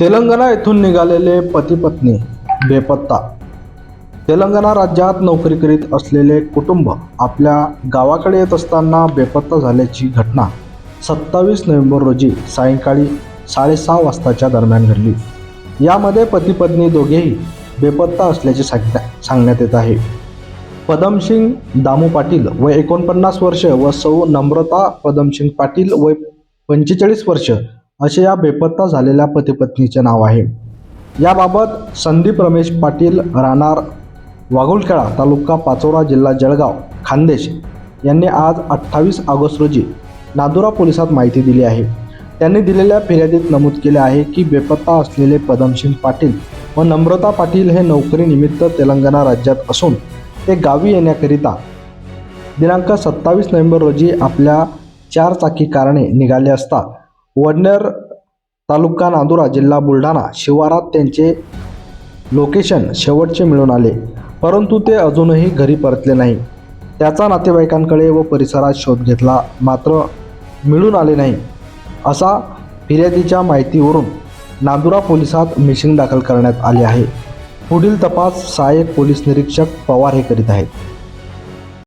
तेलंगणा येथून निघालेले पती पत्नी बेपत्ता. तेलंगणा राज्यात नोकरी करीत असलेले कुटुंब आपल्या गावाकडे येत असताना बेपत्ता झाल्याची घटना सत्तावीस नोव्हेंबर रोजी सायंकाळी साडेसहा वाजताच्या दरम्यान घडली. यामध्ये पती पत्नी दोघेही बेपत्ता असल्याचे सांगण्या सांगण्यात येत आहे. पदमसिंग दामू पाटील वय एकोणपन्नास वर्ष व सौ नम्रता पदमसिंग पाटील वय पंचेचाळीस वर्ष असे या बेपत्ता झालेल्या पतीपत्नीचे नाव आहे. याबाबत संदीप रमेश पाटील राहणार वाघुलखेडा तालुका पाचोरा जिल्हा जळगाव खानदेश यांनी आज अठ्ठावीस ऑगस्ट रोजी नादुरा पोलिसात माहिती दिली आहे. त्यांनी दिलेल्या फिर्यादीत नमूद केले आहे की बेपत्ता असलेले पदमसिंग पाटील व नम्रता पाटील हे नोकरीनिमित्त तेलंगणा राज्यात असून ते गावी येण्याकरिता दिनांक सत्तावीस नोव्हेंबर रोजी आपल्या चार चाकी कारणे निघाले असता वडनेर तालुका नांदुरा जिल्हा बुलढाणा. शिवारात त्यांचे लोकेशन शेवटचे मिळून आले. परंतु ते अजूनही घरी परतले नाही. त्याचा नातेवाईकांकडे व परिसरात शोध घेतला मात्र मिळून आले नाही. असा फिर्यादीच्या माहितीवरून नांदुरा पोलिसात मिशिंग दाखल करण्यात आले आहे. पुढील तपास सहाय्यक पोलीस निरीक्षक पवार हे करीत आहेत.